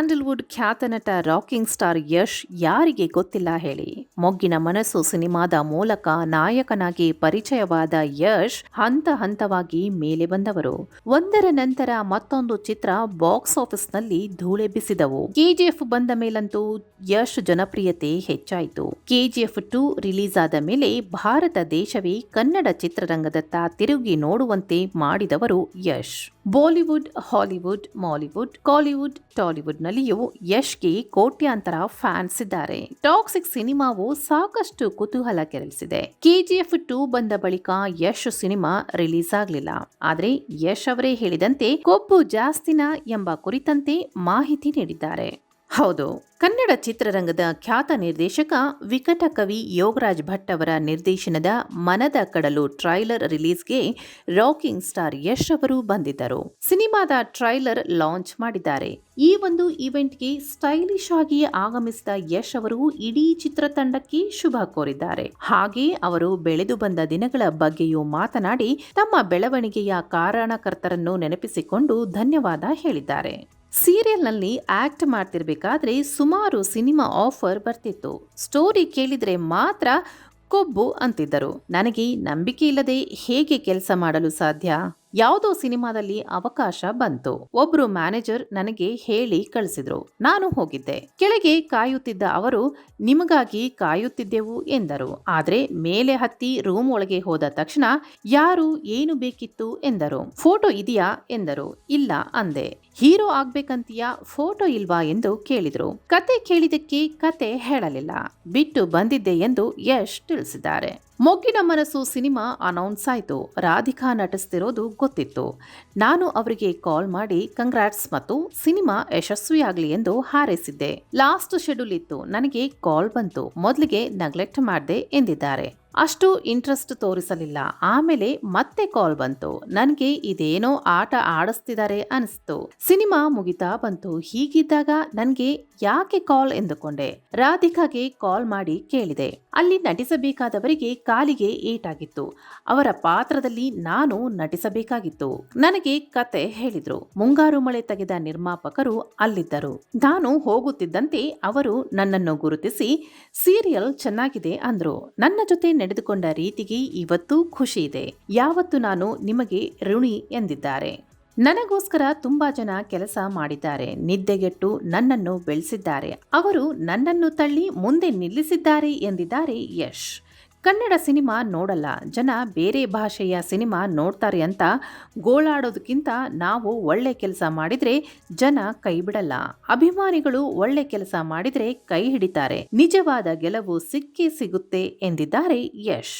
Bollywood ಖ್ಯಾತ ನಟ rocking star Yash ಯಾರಿಗೆ ಗೊತ್ತಿಲ್ಲ ಹೇಳಿ? ಮೊಗ್ಗಿನ ಮನಸ್ಸು ಸಿನಿಮಾದ ಮೂಲಕ ನಾಯಕನಾಗಿ ಪರಿಚಯವಾದ ಯಶ್ ಹಂತ ಹಂತವಾಗಿ ಮೇಲೆ ಬಂದವರು. ಒಂದರ ನಂತರ ಮತ್ತೊಂದು ಚಿತ್ರ ಬಾಕ್ಸ್ ಆಫೀಸ್ನಲ್ಲಿ ಧೂಳೆಬ್ಬಿಸಿದವು ಕೆಜಿಎಫ್ ಬಂದ ಮೇಲಂತೂ ಯಶ್ ಜನಪ್ರಿಯತೆ ಹೆಚ್ಚಾಯಿತು. ಕೆಜಿಎಫ್ ಟು ರಿಲೀಸ್ ಆದ ಮೇಲೆ ಭಾರತ ದೇಶವೇ ಕನ್ನಡ ಚಿತ್ರರಂಗದತ್ತ ತಿರುಗಿ ನೋಡುವಂತೆ ಮಾಡಿದವರು Yash. Bollywood Hollywood Mollywood Kollywood Tollywood ನಲ್ಲಿಯೂ ಯಶ್ಗೆ ಕೋಟ್ಯಾಂತರ ಫ್ಯಾನ್ಸ್ ಇದ್ದಾರೆ. ಟಾಕ್ಸಿಕ್ ಸಿನಿಮಾವು ಸಾಕಷ್ಟು ಕುತೂಹಲ ಕೆರಳಿಸಿದೆ. ಕೆಜಿಎಫ್ ಟೂ ಬಂದ ಬಳಿಕ ಯಶ್ ಸಿನಿಮಾ ರಿಲೀಸ್ ಆಗಲಿಲ್ಲ. ಆದರೆ ಯಶ್ ಅವರೇ ಹೇಳಿದಂತೆ ಕೊಬ್ಬು ಜಾಸ್ತಿನ ಎಂಬ ಕುರಿತಂತೆ ಮಾಹಿತಿ ನೀಡಿದ್ದಾರೆ. ಹೌದು, ಕನ್ನಡ ಚಿತ್ರರಂಗದ ಖ್ಯಾತ ನಿರ್ದೇಶಕ ವಿಕಟ ಕವಿ ಯೋಗರಾಜ್ ಭಟ್ ಅವರ ನಿರ್ದೇಶನದ ಮನದ ಕಡಲು ಟ್ರೈಲರ್ ರಿಲೀಸ್ಗೆ ರಾಕಿಂಗ್ ಸ್ಟಾರ್ ಯಶ್ ಅವರು ಬಂದಿದ್ದರು. ಸಿನಿಮಾದ ಟ್ರೈಲರ್ ಲಾಂಚ್ ಮಾಡಿದ್ದಾರೆ. ಈ ಒಂದು ಇವೆಂಟ್ಗೆ ಸ್ಟೈಲಿಶ್ ಆಗಿ ಆಗಮಿಸಿದ ಯಶ್ ಅವರು ಇಡೀ ಚಿತ್ರತಂಡಕ್ಕೆ ಶುಭ ಕೋರಿದ್ದಾರೆ. ಹಾಗೆ ಅವರು ಬೆಳೆದು ಬಂದ ದಿನಗಳ ಬಗ್ಗೆಯೂ ಮಾತನಾಡಿ, ತಮ್ಮ ಬೆಳವಣಿಗೆಯ ಕಾರಣಕರ್ತರನ್ನು ನೆನಪಿಸಿಕೊಂಡು ಧನ್ಯವಾದ ಹೇಳಿದ್ದಾರೆ. ಸೀರಿಯಲ್ನಲ್ಲಿ ಆ್ಯಕ್ಟ್ ಮಾಡ್ತಿರ್ಬೇಕಾದ್ರೆ ಸುಮಾರು ಸಿನಿಮಾ ಆಫರ್ ಬರ್ತಿತ್ತು. ಸ್ಟೋರಿ ಕೇಳಿದರೆ ಮಾತ್ರ ಕೊಬ್ಬು ಅಂತಿದ್ದರು. ನನಗೆ ನಂಬಿಕೆ ಇಲ್ಲದೆ ಹೇಗೆ ಕೆಲಸ ಮಾಡಲು ಸಾಧ್ಯ? ಯಾವುದೋ ಸಿನಿಮಾದಲ್ಲಿ ಅವಕಾಶ ಬಂತು. ಒಬ್ರು ಮ್ಯಾನೇಜರ್ ನನಗೆ ಹೇಳಿ ಕಳಿಸಿದ್ರು. ನಾನು ಹೋಗಿದ್ದೆ. ಕೆಳಗೆ ಕಾಯುತ್ತಿದ್ದ ಅವರು, ನಿಮಗಾಗಿ ಕಾಯುತ್ತಿದ್ದೆವು ಎಂದರು. ಆದ್ರೆ ಮೇಲೆ ಹತ್ತಿ ರೂಮ್ ಒಳಗೆ ಹೋದ ತಕ್ಷಣ, ಯಾರು, ಏನು ಬೇಕಿತ್ತು ಎಂದರು. ಫೋಟೋ ಇದೆಯಾ? ಎಂದರು. ಇಲ್ಲ ಅಂದೆ. ಹೀರೋ ಆಗ್ಬೇಕಂತೀಯ? ಫೋಟೋ ಇಲ್ವಾ? ಎಂದು ಕೇಳಿದ್ರು. ಕತೆ ಕೇಳಿದಕ್ಕೆ ಕತೆ ಹೇಳಲಿಲ್ಲ. ಬಿಟ್ಟು ಬಂದಿದ್ದೆ ಎಂದು ಯಶ್ ತಿಳಿಸಿದ್ದಾರೆ. ಮೊಗ್ಗಿನ ಮನಸ್ಸು ಸಿನಿಮಾ ಅನೌನ್ಸ್ ಆಯಿತು. ರಾಧಿಕಾ ನಟಿಸ್ತಿರೋದು ಗೊತ್ತಿತ್ತು. ನಾನು ಅವರಿಗೆ ಕಾಲ್ ಮಾಡಿ, ಕಂಗ್ರಾಟ್ಸ್ ಮತ್ತು ಸಿನಿಮಾ ಯಶಸ್ವಿಯಾಗಲಿ ಎಂದು ಹಾರೈಸಿದ್ದೆ. ಲಾಸ್ಟ್ ಶೆಡ್ಯೂಲ್ ಇತ್ತು. ನನಗೆ ಕಾಲ್ ಬಂತು. ಮೊದಲಿಗೆ ನೆಗ್ಲೆಕ್ಟ್ ಮಾಡಿದೆ ಎಂದಿದ್ದಾರೆ. ಅಷ್ಟು ಇಂಟ್ರೆಸ್ಟ್ ತೋರಿಸಲಿಲ್ಲ. ಆಮೇಲೆ ಮತ್ತೆ ಕಾಲ್ ಬಂತು. ನನಗೆ ಇದೇನೋ ಆಟ ಆಡಿಸ್ತಿದ್ದಾರೆ ಅನಿಸ್ತು. ಸಿನಿಮಾ ಮುಗಿತಾ ಬಂತು. ಹೀಗಿದ್ದಾಗ ನನಗೆ ಯಾಕೆ ಕಾಲ್ ಎಂದುಕೊಂಡೆ. ರಾಧಿಕಾಗೆ ಕಾಲ್ ಮಾಡಿ ಕೇಳಿದೆ. ಅಲ್ಲಿ ನಟಿಸಬೇಕಾದವರಿಗೆ ಕಾಲಿಗೆ ಏಟಾಗಿತ್ತು. ಅವರ ಪಾತ್ರದಲ್ಲಿ ನಾನು ನಟಿಸಬೇಕಾಗಿತ್ತು. ನನಗೆ ಕತೆ ಹೇಳಿದ್ರು. ಮುಂಗಾರು ಮಳೆ ತೆಗೆದ ನಿರ್ಮಾಪಕರು ಅಲ್ಲಿದ್ದರು. ನಾನು ಹೋಗುತ್ತಿದ್ದಂತೆ ಅವರು ನನ್ನನ್ನು ಗುರುತಿಸಿ, ಸೀರಿಯಲ್ ಚೆನ್ನಾಗಿದೆ ಅಂದ್ರು. ನನ್ನ ಜೊತೆ ನಡೆದುಕೊಂಡ ರೀತಿಗೆ ಇವತ್ತೂ ಖುಷಿ ಇದೆ. ಯಾವತ್ತು ನಾನು ನಿಮಗೆ ಋಣಿ ಎಂದಿದ್ದಾರೆ. ನನಗೋಸ್ಕರ ತುಂಬ ಜನ ಕೆಲಸ ಮಾಡಿದ್ದಾರೆ, ನಿದ್ದೆಗೆಟ್ಟು ನನ್ನನ್ನು ಬೆಳೆಸಿದ್ದಾರೆ. ಅವರು ನನ್ನನ್ನು ತಳ್ಳಿ ಮುಂದೆ ನಿಲ್ಲಿಸಿದ್ದಾರೆ ಎಂದಿದ್ದಾರೆ ಯಶ್. ಕನ್ನಡ ಸಿನಿಮಾ ನೋಡಲ್ಲ, ಜನ ಬೇರೆ ಭಾಷೆಯ ಸಿನಿಮಾ ನೋಡ್ತಾರೆ ಅಂತ ಗೋಳಾಡೋದಕ್ಕಿಂತ ನಾವು ಒಳ್ಳೆ ಕೆಲಸ ಮಾಡಿದರೆ ಜನ ಕೈ ಬಿಡಲ್ಲ ಅಭಿಮಾನಿಗಳು ಒಳ್ಳೆ ಕೆಲಸ ಮಾಡಿದರೆ ಕೈ ಹಿಡಿತಾರೆ. ನಿಜವಾದ ಗೆಲುವು ಸಿಕ್ಕೇ ಸಿಗುತ್ತೆ ಎಂದಿದ್ದಾರೆ ಯಶ್.